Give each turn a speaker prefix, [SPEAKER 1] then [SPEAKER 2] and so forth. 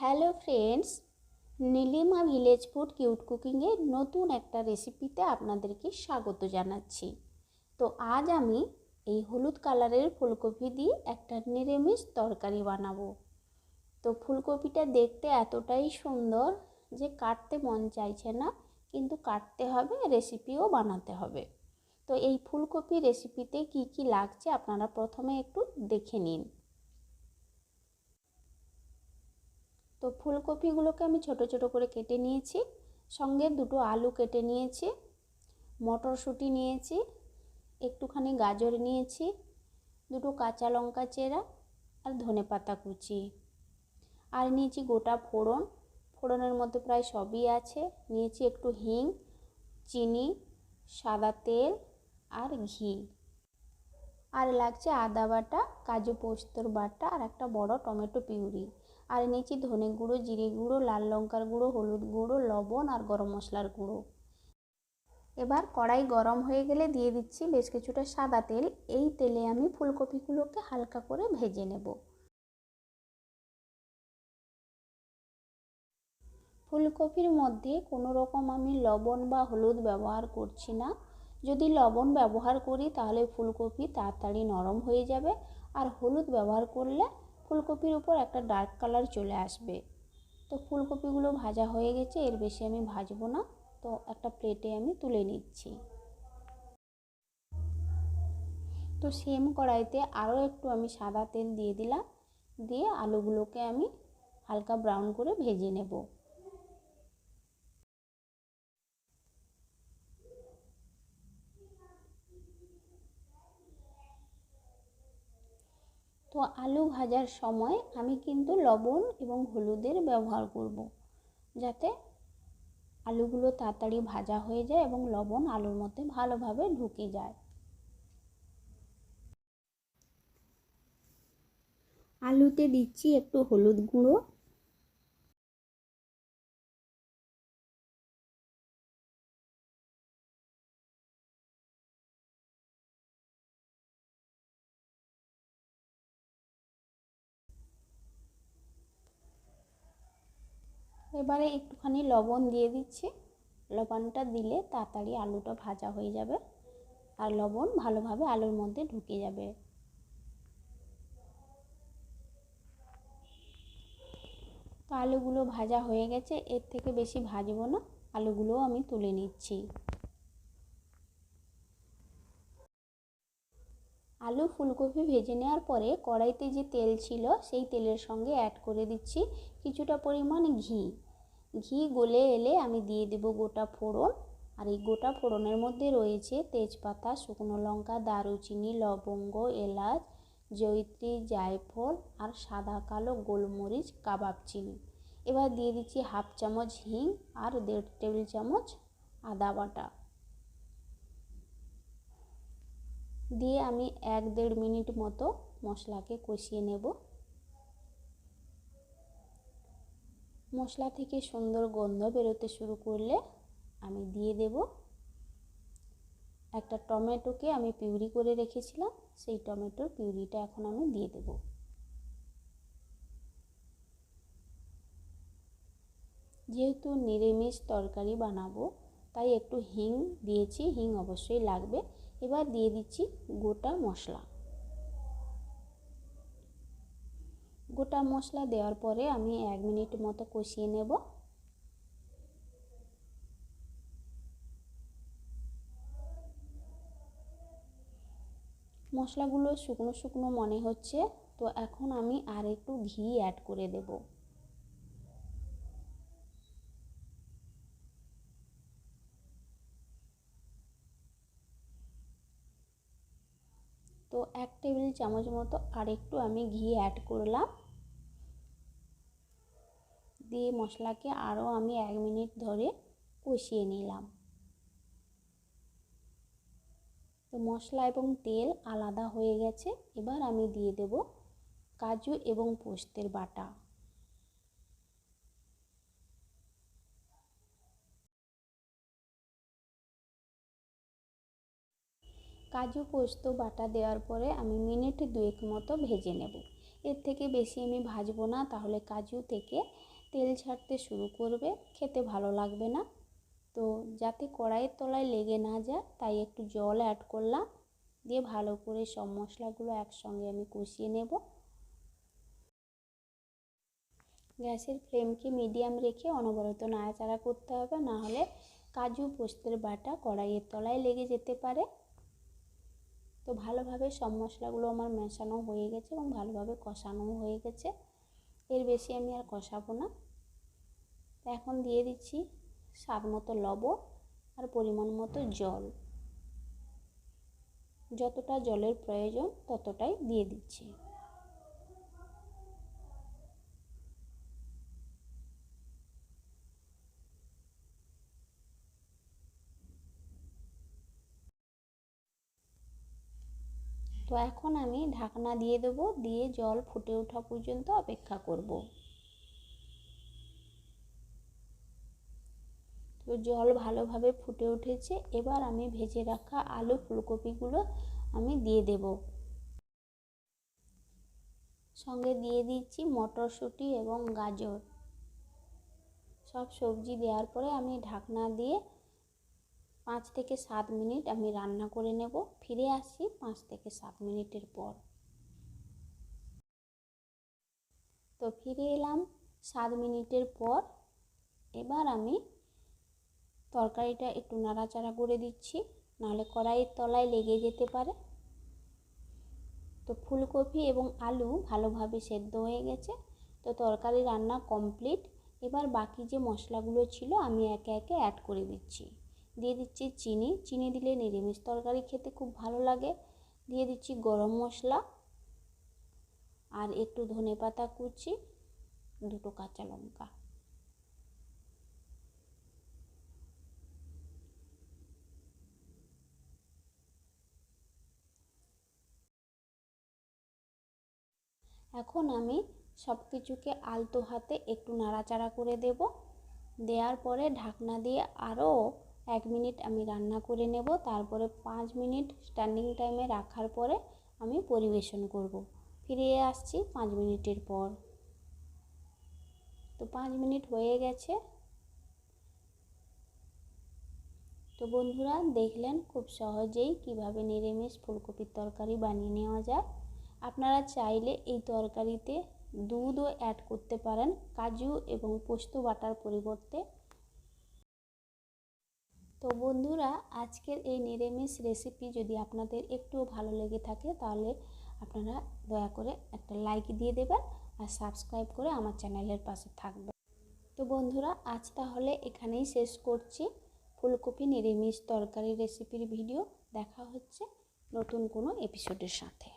[SPEAKER 1] Hello friends, Nilima village food cute কুকিংয়ের নতুন একটা রেসিপিতে আপনাদেরকে স্বাগত জানাচ্ছি। তো আজ আমি এই হলুদ কালারের ফুলকপি দিয়ে একটা নিরামিষ তরকারি বানাবো। তো ফুলকপিটা দেখতে এতটাই সুন্দর যে কাটতে মন চাইছে না, কিন্তু কাটতে হবে, রেসিপিও বানাতে হবে। তো এই ফুলকপি রেসিপিতে কি কি লাগছে আপনারা প্রথমে একটু দেখে নিন। তো ফুলকপিগুলোকে আমি ছোট ছোট করে কেটে নিয়েছি। সঙ্গে দুটো আলু কেটে নিয়েছি, মটরশুঁটি নিয়েছি, একটুখানি গাজর নিয়েছি, দুটো কাঁচা লঙ্কা চেরা আর ধনে পাতা কুচি। আর নিয়েছি গোটা ফোড়ন। ফোড়নের মধ্যে প্রায় সবই আছে। নিয়েছি একটু হিং, চিনি, সাদা তেল আর ঘি। আর লাগছে আদা বাটা, কাজু পোস্তর বাটা আর একটা বড় টমেটো পিউরি। আর নিয়েছি ধনে গুঁড়ো, জিরে গুঁড়ো, লাল লঙ্কার গুঁড়ো, হলুদ গুঁড়ো, লবণ আর গরম মশলার গুঁড়ো। এবার কড়াই গরম হয়ে গেলে দিয়ে দিচ্ছি বেশ কিছুটা সাদা তেল। এই তেলে আমি ফুলকপিগুলোকে হালকা করে ভেজে নেব। ফুলকপির মধ্যে কোনো রকম আমি লবণ বা হলুদ ব্যবহার করছি না। যদি লবণ ব্যবহার করি তাহলে ফুলকপি তাড়াতাড়ি নরম হয়ে যাবে। আর হলুদ ব্যবহার করলে ফুলকপির উপর একটা ডার্ক কালার চলে আসবে। তো ফুলকপিগুলো ভাজা হয়ে গেছে, এর বেশি আমি ভাজবো না। তো একটা প্লেটে আমি তুলে নিচ্ছি। তো সেম কড়াইতে আরও একটু আমি সাদা তেল দিয়ে দিলাম। দিয়ে আলুগুলোকে আমি হালকা ব্রাউন করে ভেজে নেব। তো আলু ভাজার সময় আমি কিন্তু লবণ এবং হলুদের ব্যবহার করব। যাতে আলুগুলো তাড়াতাড়ি ভাজা হয়ে যায় এবং লবণ আলুর মধ্যে ভালোভাবে ঢুকে যায়। আলুতে দিচ্ছি একটু হলুদ গুঁড়ো। এবারে একটুখানি লবণ দিয়ে দিচ্ছি। লবণটা দিলে তাড়াতাড়ি আলুটা ভাজা হয়ে যাবে আর লবণ ভালোভাবে আলুর মধ্যে ঢুকে যাবে। তো আলুগুলো ভাজা হয়ে গেছে, এর থেকে বেশি ভাজবো না, আলুগুলোও আমি তুলে নিচ্ছি। আলু ফুলকপি ভেজে নেওয়ার পরে কড়াইতে যে তেল ছিল, সেই তেলের সঙ্গে অ্যাড করে দিচ্ছি কিছুটা পরিমাণ ঘি। ঘি গলে এলে আমি দিয়ে দেব গোটা ফোড়ন। আর এই গোটা ফোড়নের মধ্যে রয়েছে তেজপাতা, শুকনো লঙ্কা, দারুচিনি, লবঙ্গ, এলাচ, জয়িত্রী, জায়ফল আর সাদা কালো গোলমরিচ, কাবাব চিনি। এবার দিয়ে দিচ্ছি হাফ চামচ হিং আর দেড় টেবিল চামচ আদা বাটা। দিয়ে আমি এক দেড় মিনিট মতো মশলাকে কষিয়ে নেব। মশলা থেকে সুন্দর গন্ধ বেরোতে শুরু করলে আমি দিয়ে দেব। একটা টমেটোকে আমি পিউরি করে রেখেছিলাম, সেই টমেটোর পিউরিটা এখন আমি দিয়ে দেব। যেহেতু নিরামিষ তরকারি বানাবো, তাই একটু হিং দিয়েছি, হিং অবশ্যই লাগবে। এবার দিয়ে দিচ্ছি গোটা মশলা। গোটা মশলা দেওয়ার পরে আমি এক মিনিট মতো কষিয়ে নেব। মশলাগুলো শুকনো শুকনো মনে হচ্ছে, তো এখন আমি আর একটু ঘি অ্যাড করে দেবো। তো এক টেবিল চামচ মতো আর একটু আমি ঘি অ্যাড করলাম। দিয়ে মশলাকে আরও আমি এক মিনিট ধরে কষিয়ে নিলাম। তো মশলা এবং তেল আলাদা হয়ে গেছে, এবার আমি দিয়ে দেব কাজু এবং পোস্তের বাটা। কাজু, পোস্ত, বাটা দেওয়ার পরে আমি মিনিট দুয়েক মতো ভেজে নেব। এর থেকে বেশি আমি ভাজবো না, তাহলে কাজু থেকে তেল ছাড়তে শুরু করবে, খেতে ভালো লাগবে না। তো যাতে কড়াইয়ের তলায় লেগে না যায়, তাই একটু জল অ্যাড করলাম। দিয়ে ভালো করে সব মশলাগুলো একসঙ্গে আমি কষিয়ে নেব। গ্যাসের ফ্লেমকে মিডিয়াম রেখে অনবরত নাড়াচাড়া করতে হবে, না হলে কাজু পোস্তের বাটা কড়াইয়ের তলায় লেগে যেতে পারে। তো ভালোভাবে সব মশলাগুলো আমার মেশানো হয়ে গেছে এবং ভালোভাবে কষানো হয়ে গেছে। এর বেশি আমি আর কষাবো না। এখন দিয়ে দিচ্ছি স্বাদ মতো লবণ আর পরিমাণ মতো জল। যতটা জলের প্রয়োজন ততটাই দিয়ে দিচ্ছি। তো এখন আমি ঢাকনা দিয়ে দেবো, দিয়ে জল ফুটে ওঠা পর্যন্ত অপেক্ষা করব। তো জল ভালোভাবে ফুটে উঠেছে, এবার আমি ভেজে রাখা আলু ফুলকপিগুলো আমি দিয়ে দেব। সঙ্গে দিয়ে দিচ্ছি মটরশুঁটি এবং গাজর। সব সবজি দেওয়ার পরে আমি ঢাকনা দিয়ে পাঁচ থেকে সাত মিনিট আমি রান্না করে নেব। ফিরে আসি পাঁচ থেকে সাত মিনিটের পর। তো ফিরে এলাম সাত মিনিটের পর। এবার আমি তরকারিটা একটু নাড়াচাড়া করে দিচ্ছি, নাহলে কড়াইয়ের তলায় লেগে যেতে পারে। তো ফুলকপি এবং আলু ভালোভাবে সেদ্ধ হয়ে গেছে। তো তরকারি রান্না কমপ্লিট। এবার বাকি যে মশলাগুলো ছিল আমি একে একে অ্যাড করে দিচ্ছি। দিয়ে দিচ্ছি চিনি। চিনি দিলে নিরামিষ তরকারি খেতে খুব ভালো লাগে। দিয়ে দিচ্ছি গরম মশলা আর একটু ধনে পাতা কুচি, দুটো কাঁচা লঙ্কা। এখন আমি সব কিছুকে আলতো হাতে একটু নাড়াচাড়া করে দেব। দেওয়ার পরে ঢাকনা দিয়ে আরও এক মিনিট আমি রান্না করে নেব, তারপরে পাঁচ মিনিট স্ট্যান্ডিং টাইমে রাখার পরে আমি পরিবেশন করব। ফিরে আসছি পাঁচ মিনিটের পর। তো পাঁচ মিনিট হয়ে গেছে। তো বন্ধুরা, দেখলেন খুব সহজেই কীভাবে নিরামিষ ফুলকপির তরকারি বানিয়ে নেওয়া যায়। আপনারা চাইলে এই তরকারিতে দুধও অ্যাড করতে পারেন, কাজু এবং পোস্ত বাটার পরিবর্তে। তো বন্ধুরা, আজকের এই নিরামিষ রেসিপি যদি আপনাদের একটুও ভালো লেগে থাকে, তাহলে আপনারা দয়া করে একটা লাইক দিয়ে দেবেন আর সাবস্ক্রাইব করে আমার চ্যানেলের পাশে থাকবেন। তো বন্ধুরা, আজ তাহলে এখানেই শেষ করছি। ফুলকপি নিরামিষ তরকারি রেসিপির ভিডিও দেখা হচ্ছে নতুন কোনো এপিসোডের সাথে।